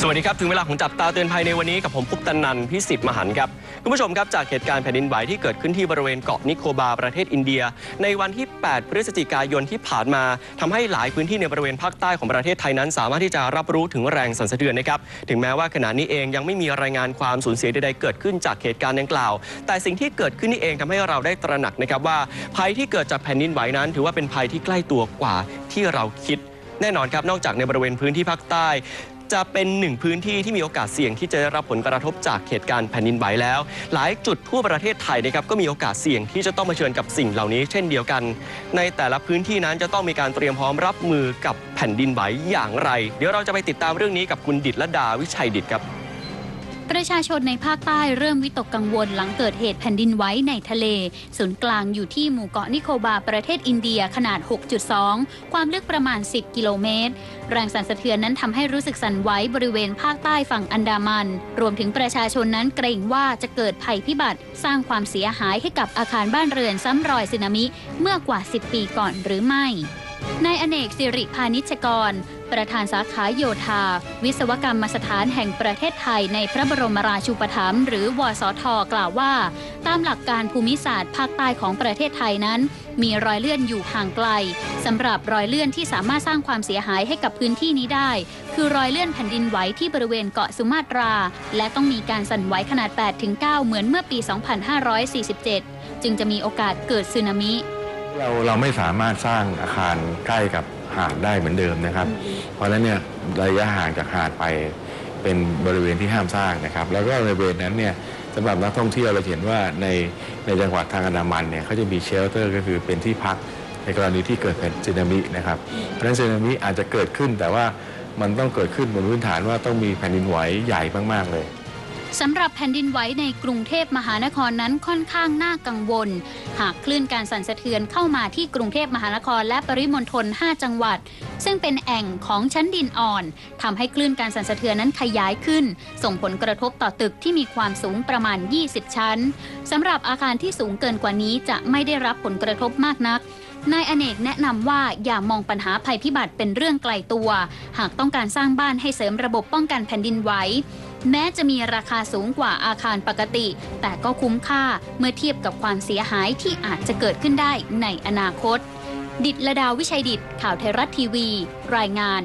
สวัสดีครับ ถึงเวลาของจับตาเตือนภัยในวันนี้กับผมพุทธนันพิสิทธิ์มหันต์ครับ คุณผู้ชมครับจากเหตุการณ์แผ่นดินไหวที่เกิดขึ้นที่บริเวณเกาะนิโคบาประเทศอินเดีย ในวันที่ 8 พฤศจิกายนที่ผ่านมาทำให้หลายพื้นที่ในบริเวณภาคใต้ของประเทศไทยนั้น สามารถที่จะรับรู้ถึงแรงสั่นสะเทือนนะครับถึงแม้ว่าขณะนี้เองยังไม่มีรายงานความสูญเสียใดๆเกิดขึ้นจากเหตุการณ์ดังกล่าว แต่สิ่งที่เกิดขึ้นนี่เองทำให้เราได้ตระหนักนะครับว่า ภัยที่เกิดจากแผ่นดินไหวนั้น ถือว่าเป็นภัยที่ใกล้ตัวกว่าที่เราคิดแน่นอนครับ นอกจากในบริเวณพื้นที่ภาคใต้ จะเป็นหนึ่งพื้นที่ที่มีโอกาสเสี่ยงที่จะได้รับผลกระทบจากเหตุการณ์แผ่นดินไหวแล้ว หลายจุดทั่วประเทศไทยนะครับก็มีโอกาสเสี่ยงที่จะต้องเผชิญกับสิ่งเหล่านี้ เช่นเดียวกัน ในแต่ละพื้นที่นั้นจะต้องมีการเตรียมพร้อมรับมือกับแผ่นดินไหวอย่างไร เดี๋ยวเราจะไปติดตามเรื่องนี้กับคุณดิตละดาวิชัยดิตครับ ประชาชนในภาคใต้เริ่มวิตกกังวลหลังเกิดเหตุแผ่นดินไหวในทะเล ศูนย์กลางอยู่ที่หมู่เกาะนิโคบาประเทศอินเดียขนาด 6.2 ความลึกประมาณ 10 กิโลเมตร แรงสั่นสะเทือนนั้นทำให้รู้สึกสั่นไหวบริเวณภาคใต้ฝั่งอันดามัน รวมถึงประชาชนนั้นเกรงว่าจะเกิดภัยพิบัติ สร้างความเสียหายให้กับอาคารบ้านเรือนซ้ำรอยสึนามิเมื่อกว่า 10 ปีก่อนหรือไม่นายอเนกสิริพานิชกร ประธานสาขาโยธา วิศวกรรมสถานแห่งประเทศไทยในพระบรมราชูปถัมภ์หรือวสท กล่าวว่า ตามหลักการภูมิศาสตร์ภาคใต้ของประเทศไทยนั้น มีรอยเลื่อนอยู่ห่างไกลสำหรับรอยเลื่อนที่สามารถสร้างความเสียหายให้กับพื้นที่นี้ได้ คือรอยเลื่อนแผ่นดินไหวที่บริเวณเกาะสุมาตรา และต้องมีการสั่นไหวขนาด 8-9 เหมือนเมื่อปี 2547 จึงจะมีโอกาสเกิดสึนามิเราเราไม่สามารถสร้างอาคารใกล้กับ หาดได้เหมือนเดิมนะครับ เพราะฉะนั้นเนี่ยระยะห่างจากหาดไปเป็นบริเวณที่ห้ามสร้างนะครับ แล้วก็บริเวณนั้นเนี่ยสำหรับนักท่องเที่ยวเราเห็นว่าในในจังหวัดทางอันดามันเนี่ยเขาจะมีเชลเตอร์ก็คือเป็นที่พักในกรณีที่เกิดเป็นสึนามินะครับเพราะฉะนั้นสึนามิอาจจะเกิดขึ้นแต่ว่ามันต้องเกิดขึ้นบนพื้นฐานว่าต้องมีแผ่นดินไหวใหญ่มาก ๆ เลย สำหรับแผ่นดินไหวในกรุงเทพมหานครนั้นค่อนข้างน่ากังวล หากคลื่นการสั่นสะเทือนเข้ามาที่กรุงเทพมหานครและปริมณฑล 5 จังหวัด ซึ่งเป็นแอ่งของชั้นดินอ่อนทำให้คลื่นการสั่นสะเทือนนั้นขยายขึ้น ส่งผลกระทบต่อตึกที่มีความสูงประมาณ 20 ชั้นสำหรับอาคารที่สูงเกินกว่านี้จะไม่ได้รับผลกระทบมากนัก นายอเนกแนะนำว่าอย่ามองปัญหาภัยพิบัติเป็นเรื่องไกลตัว หากต้องการสร้างบ้านให้เสริมระบบป้องกันแผ่นดินไหวแม้จะมีราคาสูงกว่าอาคารปกติ แต่ก็คุ้มค่าเมื่อเทียบกับความเสียหายที่อาจจะเกิดขึ้นได้ในอนาคต ดิตละดาวิชัยดิตข่าวไทยรัฐทีวี รายงาน